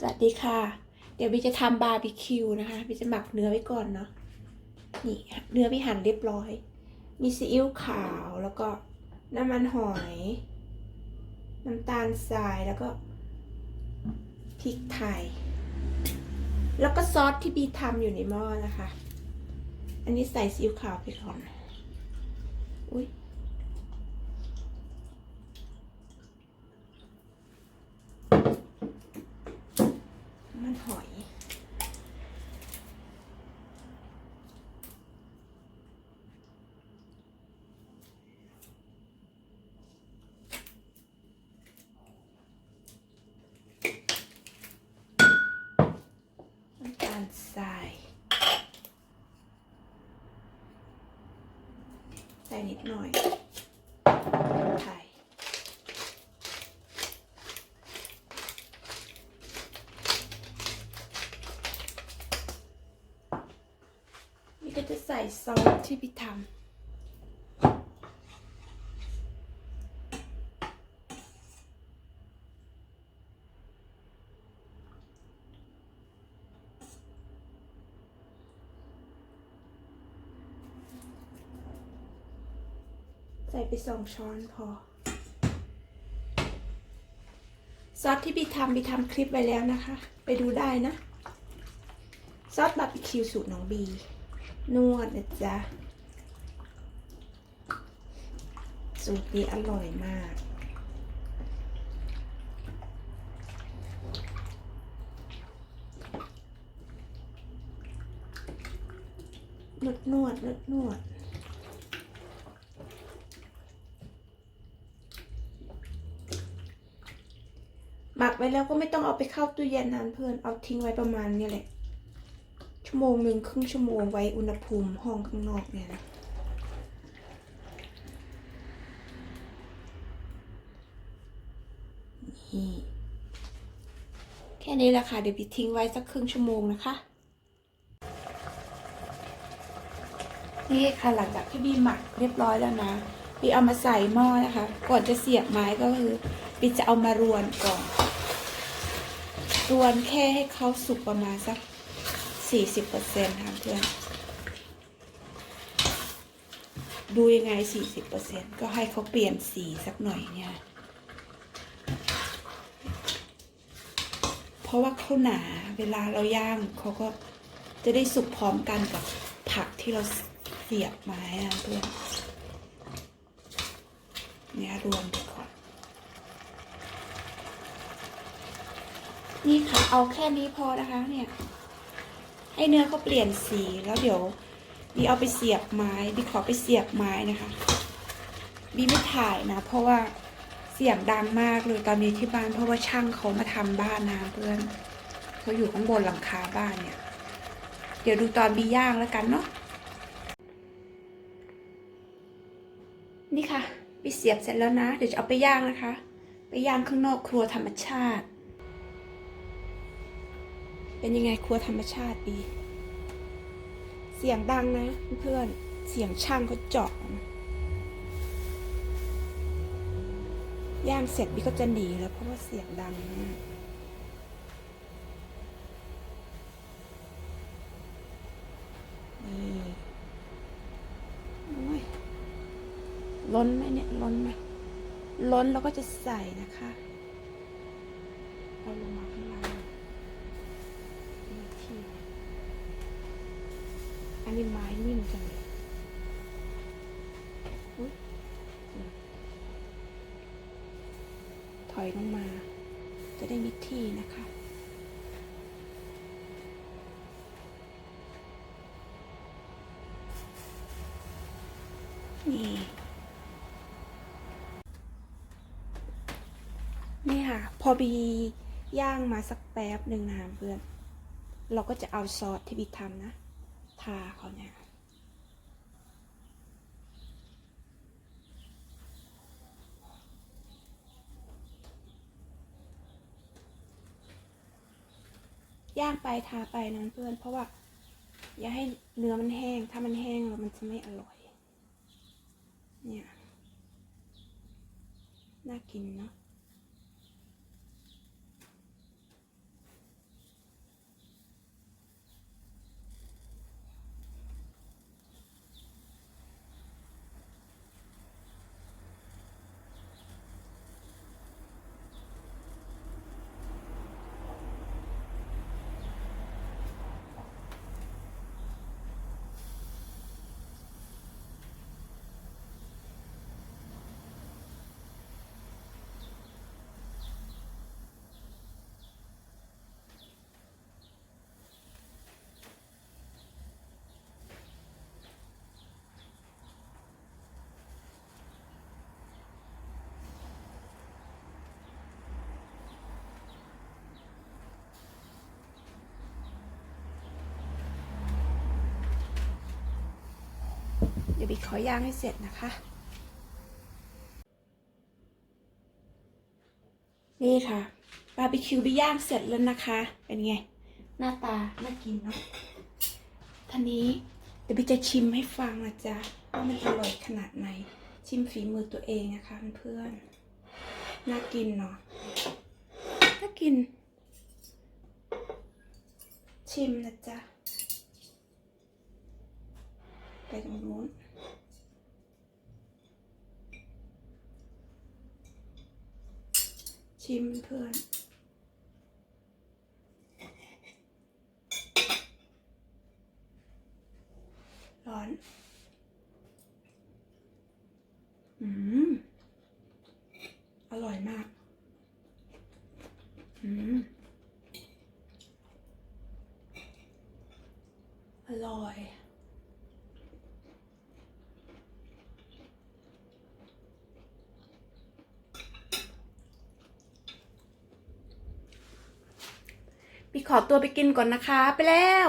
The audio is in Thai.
สวัสดีค่ะ เดี๋ยวบีจะทำบาร์บีคิวนะคะบีจะหมักเนื้อไว้ก่อนเนาะนี่เนื้อบีหั่นเรียบร้อย มีซีอิ๊วขาวแล้วก็น้ำมันหอย น้ำตาลทรายแล้วก็พริกไทย แล้วก็ซอสที่บีทำอยู่ในหม้อนะคะ อันนี้ใส่ซีอิ๊วขาวไปก่อน อุ้ย น้ำมันหอย น้ำตาลทราย ใส่ นิดหน่อยไทยนี่ก็จะใส่ซอสที่พี่ทำ ส่ไปสองช้อนพอ ซอสที่พี่ทำพี่ทำคลิปไว้แล้วนะคะ ไปดูได้นะ ซอสบาร์บีคิวสูตรน้องบี นวดนะจ๊ะ สูตรนี้อร่อยมากนวดนวดนวดนวด หมักไว้แล้วก็ไม่ต้องเอาไปเข้าตู้เย็นนานเพื่อนเอาทิ้งไว้ประมาณนี้แหละ ชั่วโมงหนึ่งครึ่งชั่วโมงไว้อุณหภูมิห้องข้างนอกเนี่ยนะนี่แค่นี้แหละค่ะเดี๋ยวปิดทิ้งไว้สักครึ่งชั่วโมงนะคะนี่ค่ะหลังจากที่บีหมักเรียบร้อยแล้วนะบีเอามาใส่หม้อนะคะ ก่อนจะเสียบไม้ก็คือบีจะเอามารวนก่อน รวนแค่ให้เขาสุกประมาณสักสี่สิบเปอร์เซ็นต์ค่ะเพื่อน ดูยังไงสี่สิบเปอร์เซ็นต์ก็ให้เขาเปลี่ยนสีสักหน่อยเนี่ย เพราะว่าเขาหนาเวลาเราย่างเขาก็จะได้สุกพร้อมกันกับผักที่เราเสียบไม้อะเพื่อนเนี่ยรวมไปก่อน นี่ค่ะเอาแค่นี้พอนะคะเนี่ย ให้เนื้อเขาเปลี่ยนสีแล้วเดี๋ยวบีเอาไปเสียบไม้บีขอไปเสียบไม้นะคะบีไม่ถ่ายนะ เพราะว่าเสียงดังมากเลยตอนนี้ที่บ้านเพราะว่าช่างเขามาทำบ้านนะเพื่อนเขาอยู่ข้างบนหลังคาบ้านเนี่ย เดี๋ยวดูตอนบีย่างแล้วกันเนาะนี่ค่ะบีเสียบเสร็จแล้วนะ เดี๋ยวจะเอาไปย่างนะคะ ไปย่างข้างนอกครัวธรรมชาติ เป็นยังไงครัวธรรมชาติดี เสียงดังนะเพื่อนเสียงช่างเขาเจาะย่างเสร็จพี่ก็จะหนีแล้ว เพราะว่าเสียงดังมากนี่โอ้ยล้นไหมเนี่ยล้นไหมล้นเราก็จะใส่นะคะเอาลงมาข้างล่าง ทีอันนี้ไม้นิ่มจังเลยถอยลงมา จะได้มีที่นะคะนี่นี่ค่ะ พอบีย่างมาสักแป๊บหนึ่งนะคะเพื่อน เราก็จะเอาซอสที่บีทำนะ ทาเขาเนี่ยย่างไปทาไปนะเพื่อน เพราะว่า อย่าให้เนื้อมันแห้ง ถ้ามันแห้งแล้วมันจะไม่อร่อย เนี่ย น่ากินเนาะ เดี๋ยวบิ๊กขอย่างให้เสร็จนะคะ นี่ค่ะบาร์บีคิวบิ๊กย่างเสร็จแล้วนะคะ เป็นไง หน้าตา น่ากินเนาะท่านี้เดี๋ยวบิ๊กจะชิมให้ฟังนะจ๊ะว่ามันอร่อยขนาดไหน ชิมฝีมือตัวเองนะคะเพื่อนน่ากินเนาะน่ากิน ชิมนะจ๊ะ ไปตรงนู้นชิมเพื่อนร้อน อืม อร่อยมาก อืม อร่อย พี่ขอตัวไปกินก่อนนะคะ ไปแล้ว